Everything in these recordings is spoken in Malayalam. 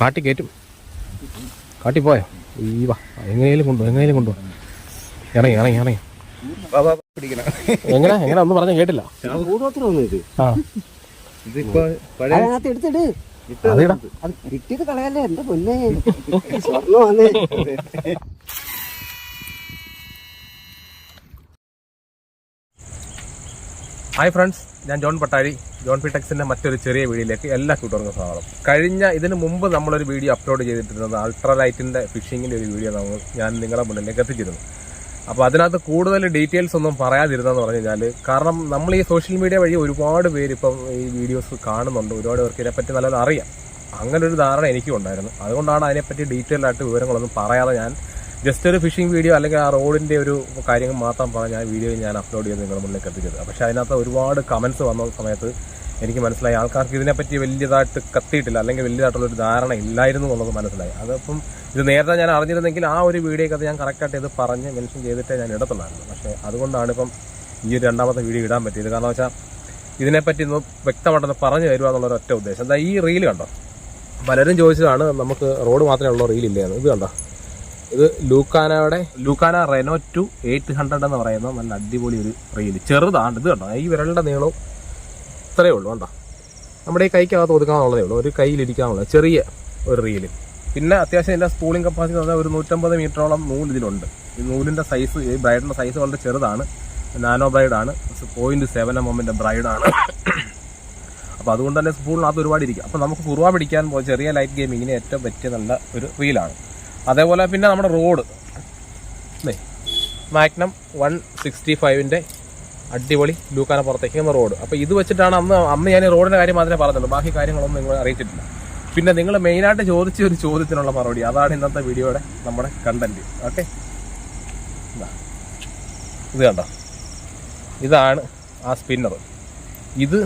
കാട്ടി കയറ്റും കാട്ടി പോയോ? ഈ വാ എങ്ങനെയും കൊണ്ടുപോ എങ്ങനെയും കൊണ്ടുപോ ഇറങ്ങി ഇറങ്ങി ഇറങ്ങി. എങ്ങനെ എങ്ങനെ ഒന്നും പറഞ്ഞ കേട്ടില്ല. കൂടോത്രമൊന്നും ഇത് ആ. ഇതിപ്പോ പഴയ അതിനകത്ത് എടുത്തിട് അതിടാ. അത് കിട്ടിയത് കളയല്ലേ? എന്റെ പൊന്നെ. ഹായ് ഫ്രണ്ട്സ് ഞാൻ ജോൺ പട്ടാരി. ജോൺ പി ടെക്സിന്റെ മറ്റൊരു ചെറിയ വീഡിയോയിലേക്ക് എല്ലാ കൂട്ടുകാർക്കും സ്വാഗതം. കഴിഞ്ഞ ഇതിന് മുമ്പ് നമ്മളൊരു വീഡിയോ അപ്ലോഡ് ചെയ്തിട്ടിരുന്നത് അൾട്രാലൈറ്റിന്റെ ഫിഷിങ്ങിന്റെ ഒരു വീഡിയോ നമ്മൾ ഞാൻ നിങ്ങളുടെ മുന്നിലേക്ക് എത്തിച്ചിരുന്നു. അപ്പോൾ അതിനകത്ത് കൂടുതൽ ഡീറ്റെയിൽസ് ഒന്നും പറയാതിരുന്നെന്ന് പറഞ്ഞു കഴിഞ്ഞാൽ കാരണം നമ്മൾ ഈ സോഷ്യൽ മീഡിയ വഴി ഒരുപാട് പേര് ഇപ്പം ഈ വീഡിയോസ് കാണുന്നുണ്ട്. ഒരുപാട് പേർക്ക് ഇതിനെപ്പറ്റി നല്ലത് അറിയാം. അങ്ങനൊരു ധാരണ എനിക്കും ഉണ്ടായിരുന്നു. അതുകൊണ്ടാണ് അതിനെപ്പറ്റി ഡീറ്റെയിൽ ആയിട്ട് വിവരങ്ങളൊന്നും പറയാതെ ഞാൻ ജസ്റ്റ് ഒരു ഫിഷിംഗ് വീഡിയോ അല്ലെങ്കിൽ ആ റോഡിന്റെ ഒരു കാര്യങ്ങൾ മാത്രം പറഞ്ഞ ആ വീഡിയോ ഞാൻ അപ്ലോഡ് ചെയ്ത് നിങ്ങളുടെ മുന്നിലേക്ക് എത്തിച്ചത്. പക്ഷെ അതിനകത്ത് ഒരുപാട് കമൻസ് വന്ന സമയത്ത് എനിക്ക് മനസ്സിലായി ആൾക്കാർക്ക് ഇതിനെപ്പറ്റി വലിയതായിട്ട് കത്തിയിട്ടില്ല അല്ലെങ്കിൽ വലിയതായിട്ടുള്ള ഒരു ധാരണ ഇല്ലായിരുന്നു എന്നുള്ളത് മനസ്സിലായി. അതപ്പം ഇത് നേരത്തെ ഞാൻ അറിഞ്ഞിരുന്നെങ്കിൽ ആ ഒരു വീഡിയോക്കകത്ത് ഞാൻ കറക്റ്റായിട്ട് ഇത് പറഞ്ഞ് മെൻഷൻ ചെയ്തിട്ടേ ഞാൻ ഇടത്തുള്ളായിരുന്നു. പക്ഷേ അതുകൊണ്ടാണ് ഇപ്പം ഈ ഒരു രണ്ടാമത്തെ വീഡിയോ ഇടാൻ പറ്റിയത്. കാരണം വെച്ചാൽ ഇതിനെപ്പറ്റി ഒന്ന് വ്യക്തമായിട്ടൊന്ന് പറഞ്ഞു തരുക എന്നുള്ള ഒറ്റ ഉദ്ദേശം. എന്താ ഈ റീൽ കണ്ടോ? പലരും ചോദിച്ചതാണ് നമുക്ക് റോഡ് മാത്രമേ ഉള്ളൂ ഇല്ലേ ഇത് കണ്ടോ? ഇത് ലൂക്കാനയുടെ ലൂക്കാന റെനോ ടു എയ്റ്റ് ഹൺഡ്രഡ് എന്ന് പറയുന്ന നല്ല അടിപൊളി ഒരു റീൽ ചെറുതാണ് ഇത് കണ്ടോ? ഈ വിരലിന്റെ നീളവും ഇത്രയേ ഉള്ളൂ കണ്ടോ? നമ്മുടെ ഈ കൈക്കകത്ത് ഒതുക്കാനുള്ളതേ ഉള്ളൂ ഒരു കയ്യിലിരിക്കാനുള്ള ചെറിയ ഒരു റീൽ പിന്നെ അത്യാവശ്യം ഇതിന്റെ സ്പൂളിംഗ് കപ്പാസിറ്റി പറഞ്ഞാൽ ഒരു നൂറ്റമ്പത് മീറ്ററോളം നൂൽ ഇതിലുണ്ട്. ഈ നൂലിന്റെ സൈസ് ഈ ബ്രൈഡിന്റെ സൈസ് വളരെ ചെറുതാണ്. നാനോ ബ്രൈഡാണ് പോയിന്റ് സെവൻ എം എമ്മിന്റെ ബ്രൈഡാണ് അപ്പോൾ അതുകൊണ്ട് തന്നെ സ്പൂളിനകത്ത് ഒരുപാട് ഇരിക്കും. അപ്പോൾ നമുക്ക് കുറുവ പിടിക്കാൻ ചെറിയ ലൈറ്റ് ഗെയിമിങ്ങിന് ഏറ്റവും പറ്റിയ നല്ല ഒരു റീലാണ് അതേപോലെ പിന്നെ നമ്മുടെ റോഡ്. മാഗ്നം വൺ സിക്സ്റ്റി ഫൈവിന്റെ അടിപൊളി ലൂക്കാന പുറത്തേക്ക് എന്ന റോഡ്. അപ്പോൾ ഇത് വെച്ചിട്ടാണ് അന്ന് അന്ന് ഞാൻ റോഡിന്റെ കാര്യം മാത്രമേ പറഞ്ഞുള്ളൂ ബാക്കി കാര്യങ്ങളൊന്നും നിങ്ങൾ അറിയിച്ചിട്ടില്ല. പിന്നെ നിങ്ങൾ മെയിനായിട്ട് ചോദിച്ച ഒരു ചോദ്യത്തിനുള്ള മറുപടി അതാണ് ഇന്നത്തെ വീഡിയോയുടെ നമ്മുടെ കണ്ടന്റ് ഓക്കെ ഇത്. കണ്ടോ? ഇതാണ് ആ സ്പിന്നർ ഇത്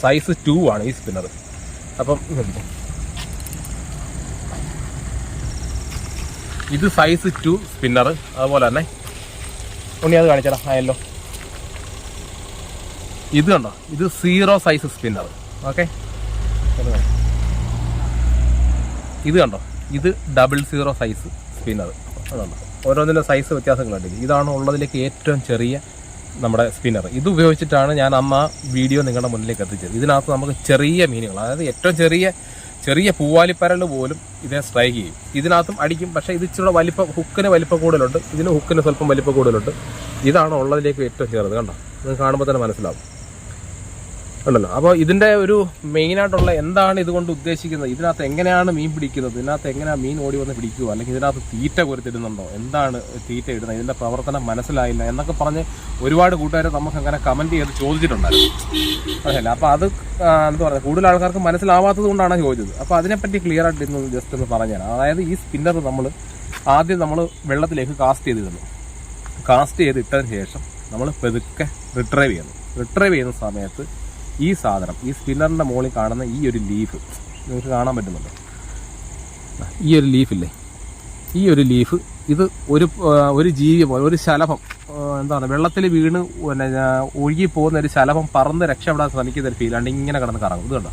സൈസ് ടു ആണ് ഈ സ്പിന്നർ അപ്പം ഇത് സൈസ് ടു സ്പിന്നർ അതുപോലെ തന്നെ ഉണ്ണി അത് കാണിച്ചടാ ആയല്ലോ ഇത് കണ്ടോ? ഇത് സീറോ സൈസ് സ്പിന്നർ ഓക്കെ ഇത് കണ്ടോ? ഇത് ഡബിൾ സീറോ സൈസ് സ്പിന്നർ അതുണ്ടോ ഓരോന്നിന്റെ സൈസ് വ്യത്യാസങ്ങളുണ്ട്. ഇതാണ് ഉള്ളതിലേക്ക് ഏറ്റവും ചെറിയ നമ്മുടെ സ്പിന്നർ ഇത് ഉപയോഗിച്ചിട്ടാണ് ഞാൻ അന്ന് ആ വീഡിയോ നിങ്ങളുടെ മുന്നിലേക്ക് എത്തിച്ചത്. ഇതിനകത്ത് നമുക്ക് ചെറിയ മീനുകൾ അതായത് ഏറ്റവും ചെറിയ ചെറിയ പൂവാലിപ്പരൽ പോലും ഇതിനെ സ്ട്രൈക്ക് ചെയ്യും. ഇതിനകത്തും അടിക്കും. പക്ഷേ ഇത് ഇച്ചിരി വലിപ്പം ഹുക്കിന് വലിപ്പം കൂടുതലുണ്ട്. ഇതിന് ഹുക്കിന് സ്വല്പം വലിപ്പം കൂടുതലുണ്ട്. ഇതാണ് ഉള്ളതിലേക്ക് ഏറ്റവും ചെറുത് കണ്ടോ? നിങ്ങൾ കാണുമ്പോൾ തന്നെ മനസ്സിലാവും. ഉണ്ടല്ലോ. അപ്പോൾ ഇതിന്റെ ഒരു മെയിനായിട്ടുള്ള എന്താണ് ഇതുകൊണ്ട് ഉദ്ദേശിക്കുന്നത്? ഇതിനകത്ത് എങ്ങനെയാണ് മീൻ പിടിക്കുന്നത്? ഇതിനകത്ത് എങ്ങനെയാണ് മീൻ ഓടി വന്ന് പിടിക്കുക? അല്ലെങ്കിൽ ഇതിനകത്ത് തീറ്റ കൊരുത്തിടുന്നുണ്ടോ? എന്താണ് തീറ്റ ഇടുന്നത്? ഇതിന്റെ പ്രവർത്തനം മനസ്സിലായില്ല എന്നൊക്കെ പറഞ്ഞ് ഒരുപാട് കൂട്ടുകാർ നമുക്ക് അങ്ങനെ കമന്റ് ചെയ്ത് ചോദിച്ചിട്ടുണ്ടായിരുന്നു. അതല്ല അപ്പോൾ അത് എന്താ പറയുക കൂടുതൽ ആൾക്കാർക്ക് മനസ്സിലാവാത്തത് കൊണ്ടാണ് ചോദിച്ചത്. അപ്പോൾ അതിനെപ്പറ്റി ക്ലിയർ ആയിട്ട് ഇന്ന് ജസ്റ്റ് ഒന്ന് പറഞ്ഞുതരാം അതായത് ഈ സ്പിന്നർ നമ്മൾ ആദ്യം നമ്മൾ വെള്ളത്തിലേക്ക് കാസ്റ്റ് ചെയ്തിരുന്നു. കാസ്റ്റ് ചെയ്ത് ഇട്ടതിന് ശേഷം നമ്മൾ പെതുക്കെ റിട്രൈവ് ചെയ്യുന്നു. റിട്രൈവ് ചെയ്യുന്ന സമയത്ത് ഈ സാധനം ഈ സ്പിന്നറിന്റെ മുകളിൽ കാണുന്ന ഈ ഒരു ലീഫ് നിങ്ങൾക്ക് കാണാൻ പറ്റുന്നുണ്ട്. ഈ ഒരു ലീഫില്ലേ ഈ ഒരു ലീഫ് ഇത് ഒരു ഒരു ജീവി പോലെ ഒരു ശലഭം എന്താണ് വെള്ളത്തിൽ വീണ് പിന്നെ ഒഴുകി പോകുന്ന ഒരു ശലഭം പറന്ന് രക്ഷപ്പെടാൻ ശ്രമിക്കുന്ന ഒരു ഫീലാണ് ഇങ്ങനെ കിടന്ന് കറങ്ങും. ഇത് കണ്ടോ?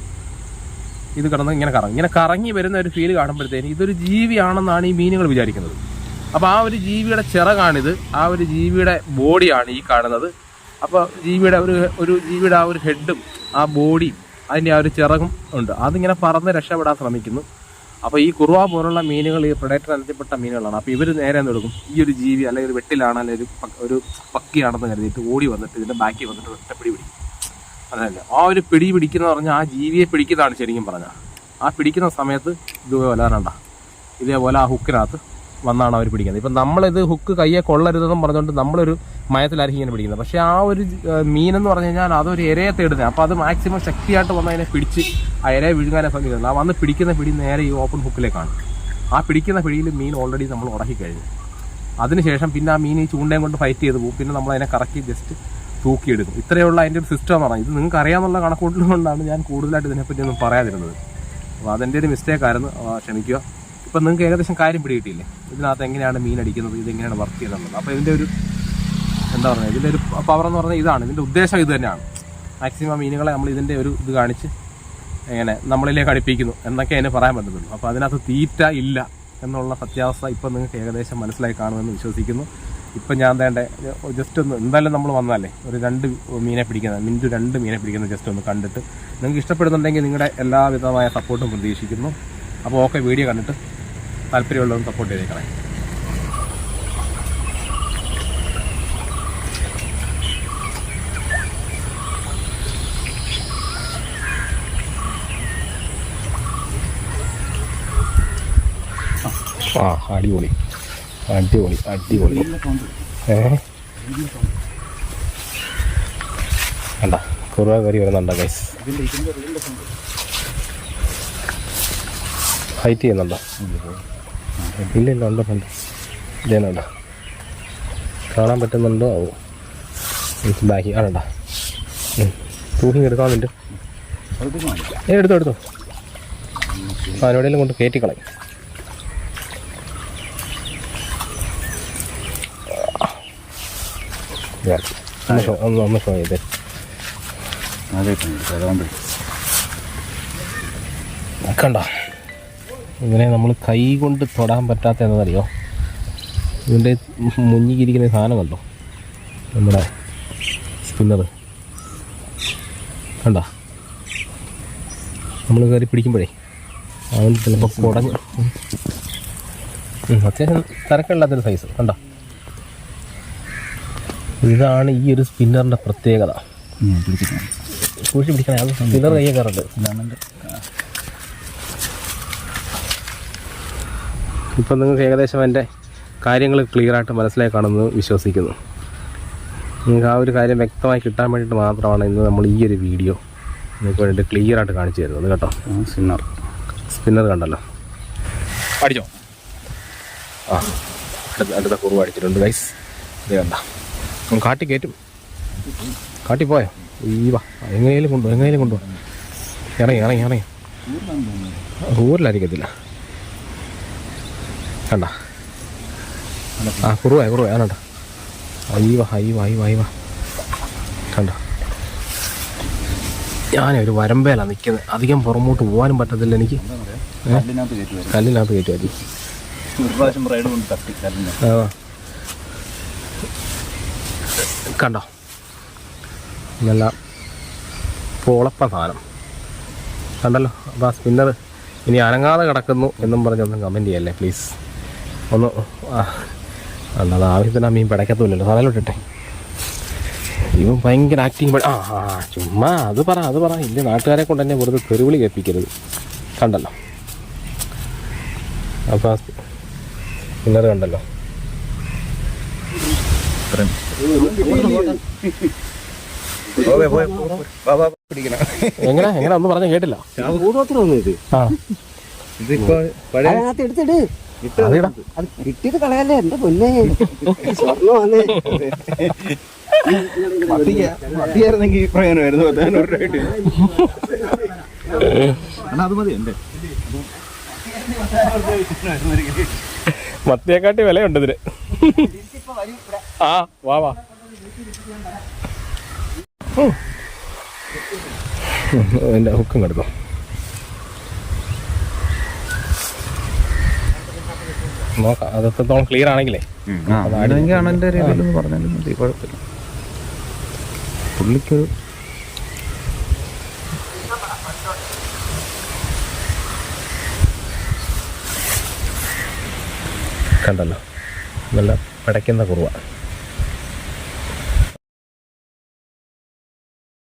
ഇത് കിടന്ന് ഇങ്ങനെ കറങ്ങും. ഇങ്ങനെ കറങ്ങി വരുന്ന ഒരു ഫീൽ കാണുമ്പോഴത്തേന് ഇതൊരു ജീവിയാണെന്നാണ് ഈ മീനുകൾ വിചാരിക്കുന്നത്. അപ്പോൾ ആ ഒരു ജീവിയുടെ ചിറകാണിത് ആ ഒരു ജീവിയുടെ ബോഡിയാണ് ഈ കാണുന്നത്. അപ്പോൾ ജീവിയുടെ ഒരു ഒരു ജീവിയുടെ ആ ഒരു ഹെഡും ആ ബോഡിയും അതിന്റെ ആ ഒരു ചിറകും ഉണ്ട്. അതിങ്ങനെ പറന്ന് രക്ഷപ്പെടാൻ ശ്രമിക്കുന്നു. അപ്പോൾ ഈ കുറുവ പോലുള്ള മീനുകൾ ഈ പ്രൊഡക്റ്റർ അനുസരിപ്പെട്ട മീനുകളാണ്. അപ്പോൾ ഇവർ നേരെ എന്ത് ഈ ഒരു ജീവി അല്ലെങ്കിൽ ഒരു വെട്ടിലാണ് അല്ലെങ്കിൽ ഒരു ഒരു പക്കിയാണെന്ന് കരുതിയിട്ട് ഓടി വന്നിട്ട് ഇതിന്റെ ബാക്കി വന്നിട്ട് ഒറ്റ പിടി പിടിക്കും. അതല്ല. ആ ഒരു പിടി പിടിക്കുന്ന പറഞ്ഞാൽ ആ ജീവിയെ പിടിക്കുന്നതാണ് ശരിക്കും പറഞ്ഞാൽ ആ പിടിക്കുന്ന സമയത്ത് ഇതുപോലെ വരാണ്ട ഇതേപോലെ ആ ഹുക്കിനകത്ത് വന്നാണ് അവർ പിടിക്കുന്നത്. ഇപ്പം നമ്മളിത് ഹുക്ക് കയ്യെ കൊള്ളരുതെന്നും പറഞ്ഞുകൊണ്ട് നമ്മളൊരു മയത്തിലായിരിക്കും ഇങ്ങനെ പിടിക്കുന്നത്. പക്ഷേ ആ ഒരു മീനെന്ന് പറഞ്ഞു കഴിഞ്ഞാൽ അതൊരു ഇരയെ തേടുന്നത് അപ്പോൾ അത് മാക്സിമം ശക്തിയായിട്ട് വന്ന് അതിനെ പിടിച്ച് ആ ഇരയെ വിഴുങ്ങാനെ ശ്രമിക്കുന്നത്. ആ വന്ന് പിടിക്കുന്ന പിടി നേരെ ഈ ഓപ്പൺ ഹുക്കിലേക്കാണ് ആ പിടിക്കുന്ന പിടിയിൽ മീൻ ഓൾറെഡി നമ്മൾ ഉടക്കി അതിനുശേഷം പിന്നെ ആ മീൻ ഈ ചൂണ്ടയും കൊണ്ട് ഫൈറ്റ് ചെയ്ത് പോകും പിന്നെ നമ്മൾ അതിനെ കറക്കി ജസ്റ്റ് തൂക്കിയെടുക്കും. ഇത്രയുള്ള അതിന്റെ ഒരു സിസ്റ്റം എന്ന് ഇത് നിങ്ങൾക്ക് അറിയാമെന്നുള്ള കണക്കൂട്ടൽ കൊണ്ടാണ് ഞാൻ കൂടുതലായിട്ട് ഇതിനെപ്പറ്റി ഒന്നും പറയാതിരുന്നത്. അപ്പോൾ അതെന്റെ ഒരു മിസ്റ്റേക്കായിരുന്നു ക്ഷമിക്കുക. ഇപ്പം നിങ്ങൾക്ക് ഏകദേശം കാര്യം പിടികിട്ടിയില്ലേ? ഇതിനകത്ത് എങ്ങനെയാണ് മീൻ അടിക്കുന്നത്? ഇതെങ്ങനെയാണ് വർക്ക് ചെയ്യുന്നത്? അപ്പോൾ ഇതിന്റെ ഒരു എന്താ പറയുക ഇതിന്റെ ഒരു പവർ എന്ന് പറഞ്ഞാൽ ഇതാണ്. ഇതിന്റെ ഉദ്ദേശം ഇത് തന്നെയാണ്. മാക്സിമം മീനുകളെ നമ്മൾ ഇതിന്റെ ഒരു ഇത് കാണിച്ച് എങ്ങനെ നമ്മളിലേക്ക് അടുപ്പിക്കുന്നു എന്നൊക്കെ അതിന് പറയാൻ പറ്റത്തുള്ളൂ. അപ്പോൾ അതിനകത്ത് തീറ്റ ഇല്ല എന്നുള്ള സത്യാവസ്ഥ ഇപ്പം നിങ്ങൾക്ക് ഏകദേശം മനസ്സിലായി കാണുമെന്ന് വിശ്വസിക്കുന്നു. ഇപ്പം ഞാൻ വേണ്ട ജസ്റ്റ് ഒന്ന് എന്തായാലും നമ്മൾ വന്നാലേ ഒരു രണ്ട് മീനെ പിടിക്കുന്ന മിനിറ്റ് രണ്ട് മീനെ പിടിക്കുന്നത് ജസ്റ്റ് ഒന്ന് കണ്ടിട്ട് നിങ്ങൾക്ക് ഇഷ്ടപ്പെടുന്നുണ്ടെങ്കിൽ നിങ്ങളുടെ എല്ലാവിധമായ സപ്പോർട്ടും പ്രതീക്ഷിക്കുന്നു. അപ്പോൾ ഓക്കെ വീഡിയോ കണ്ടിട്ട് താല്പര്യമുള്ളവരും സപ്പോർട്ട് ചെയ്തേക്കണേ. ആ അടിപൊളി. അടിപൊളി അടിപൊളി. ഏ? കുറവ് കുറുവ കറി വരുന്നുണ്ടോ ഗൈസ് ഹൈറ്റ് ചെയ്യുന്നുണ്ടോ? ഇല്ല ഇല്ല ഉണ്ട് ഉണ്ട്. ഇതേനുണ്ട്. കാണാൻ പറ്റുന്നുണ്ടോ? ആവോ ബാക്കി ആണണ്ട? തൂക്കി എടുക്കാൻ വേണ്ടി. ഏ എടുത്തോ എടുത്തോ. അതിനോടെല്ലാം കൊണ്ട് കയറ്റിക്കളയും ഒന്ന് ഷോ ഒന്ന് ഒന്ന് ഷോ ചെയ്തേ. അതുകൊണ്ട് കണ്ട? ഇങ്ങനെ നമ്മൾ കൈ കൊണ്ട് തൊടാൻ പറ്റാത്ത എന്നതറിയോ? ഇതിന്റെ മുന്നിക്കിരിക്കുന്ന സാധനം കണ്ടോ? നമ്മുടെ സ്പിന്നർ കണ്ട? നമ്മൾ കയറി പിടിക്കുമ്പോഴേ അവൻ ചിലപ്പോൾ കുടഞ്ഞ് അത്യാവശ്യം തിരക്കില്ലാത്തൊരു സൈസ് കണ്ട? ഇതാണ് ഈ ഒരു സ്പിന്നറിന്റെ പ്രത്യേകത. സൂക്ഷിച്ച് പിടിക്കണേ. അത് സ്പിന്നർ കയ്യേക്കാറുണ്ട് കയറുണ്ട്. ഇപ്പം നിങ്ങൾക്ക് ഏകദേശം എന്റെ കാര്യങ്ങൾ ക്ലിയറായിട്ട് മനസ്സിലായി കാണുമെന്ന് വിശ്വസിക്കുന്നു. നിങ്ങൾക്ക് ആ ഒരു കാര്യം വ്യക്തമായി കിട്ടാൻ വേണ്ടിയിട്ട് മാത്രമാണ് ഇന്ന് നമ്മൾ ഈ ഒരു വീഡിയോ നിങ്ങൾക്ക് വേണ്ടിയിട്ട് ക്ലിയറായിട്ട് കാണിച്ചു തരുന്നത് കേട്ടോ. സ്പിന്നർ. സ്പിന്നർ കണ്ടല്ലോ. അടിച്ചോ? ആ അടുത്ത അടുത്ത കുറവ് അടിച്ചിട്ടുണ്ട് ഗൈസ് ഇത് കണ്ട. നമ്മൾ കാട്ടി കയറ്റും കാട്ടി പോയോ? ഈ വാ. എങ്ങനെയും കൊണ്ടുപോകും എങ്ങനെയും കൊണ്ടുപോകും ഇറങ്ങി ഇറങ്ങി ഇറങ്ങി. ഊരിലായിരിക്കത്തില്ല കണ്ട. ആ കുറുവായ കുറുവായ. കണ്ട? അയ്യവ അയ്യവ അയ്യവ അയ്യവ കണ്ട? ഞാനൊരു വരമ്പേലാണ് നിൽക്കുന്നത് അധികം പുറമോട്ട് പോകാനും പറ്റത്തില്ല എനിക്ക്. കല്ലിനകത്ത് കയറ്റുമായിരുന്നു കൊണ്ട് നല്ല പോളപ്പ സാധനം. കണ്ടല്ലോ? അപ്പോൾ ആ സ്പിന്നർ ഇനി അനങ്ങാതെ കിടക്കുന്നു എന്നും പറഞ്ഞൊന്നും കമന്റ് ചെയ്യല്ലേ പ്ലീസ് ഒന്ന് ആ അല്ലാതെ ആവശ്യത്തിന് ആ മീൻ പിടയ്ക്കത്തുമില്ലല്ലോ. സാധനമിട്ടെ ഇവൻ ഭയങ്കര ആക്ടിങ് ആ ആ ചുമ്മാ അത് പറ അത് പറ. ഇല്ല നാട്ടുകാരെ കൊണ്ട് തന്നെ വെറുതെ തെരുവിളി കേൾപ്പിക്കരുത്. കണ്ടല്ലോ. അപ്പോൾ ഇന്നത് കണ്ടല്ലോ. പോകെ പോകെ വാ വാ പിടിക്കണം. എങ്ങനെ എങ്ങനെ ഒന്നും പറഞ്ഞ കേട്ടില്ല. കൂടോത്രമൊന്നും ഇത്? ആ. ഇതിപ്പോ പഴയ കിട്ടിയത് കളയല്ലേ എന്റെ പൊന്നെ. സ്വർണമാണ്. മത്തിയായിരുന്നെങ്കിൽ പ്രയോജനമായിരുന്നു. അണ്ണാ അത് മതി എന്റെ മത്തിയെക്കാട്ടി വിലയുണ്ട് ഇതിന്. ആ വാ വാ. എന്റെ എന്റെ ഹുക്കും കിടന്നു നോക്കാം. അത് എത്രത്തോളം ക്ലിയർ ആണെങ്കിലേ. ആണെങ്കിൽ അണ്ണന്റെ രീതിയിലൊന്ന് പറഞ്ഞാലും മതി. കുഴപ്പമില്ല. പുള്ളിക്കൊരു കണ്ടല്ലോ. നല്ല പടയ്ക്കുന്ന കുറവാണ്